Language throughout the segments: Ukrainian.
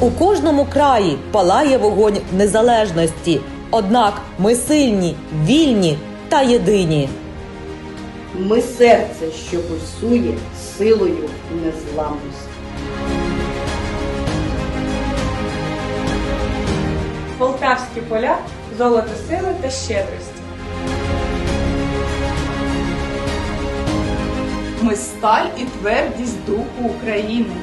рідному краї палає вогонь незалежності. Однак ми сильні, вільні та єдині. Ми серце, що пульсує силою незламності. Полтавські поля золото сили та щедрості. Ми сталь і твердість духу України.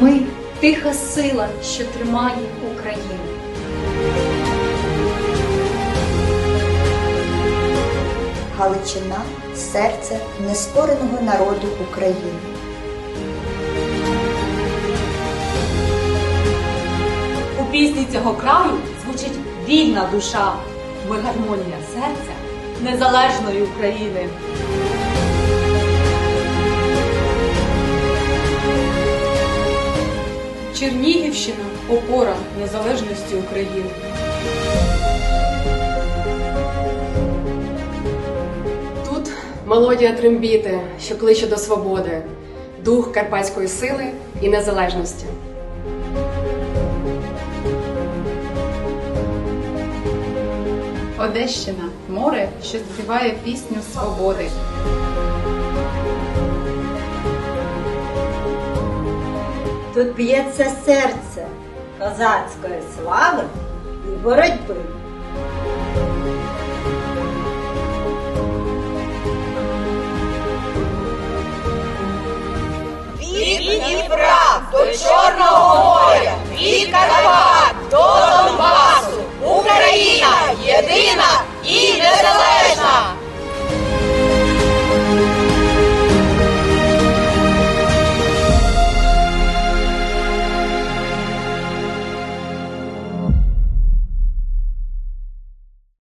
Ми тиха сила, що тримає Україну. Галичина серце нескореного народу України. У пісні цього краю звучить вільна душа. Ми гармонія серця незалежної України. Чернігівщина опора незалежності України. Тут мелодія трембіти, що кличе до свободи, дух карпатської сили і незалежності. Одещина море, що співає пісню свободи. Тут б'ється серце козацької слави і боротьби. Від Дніпра до Чорного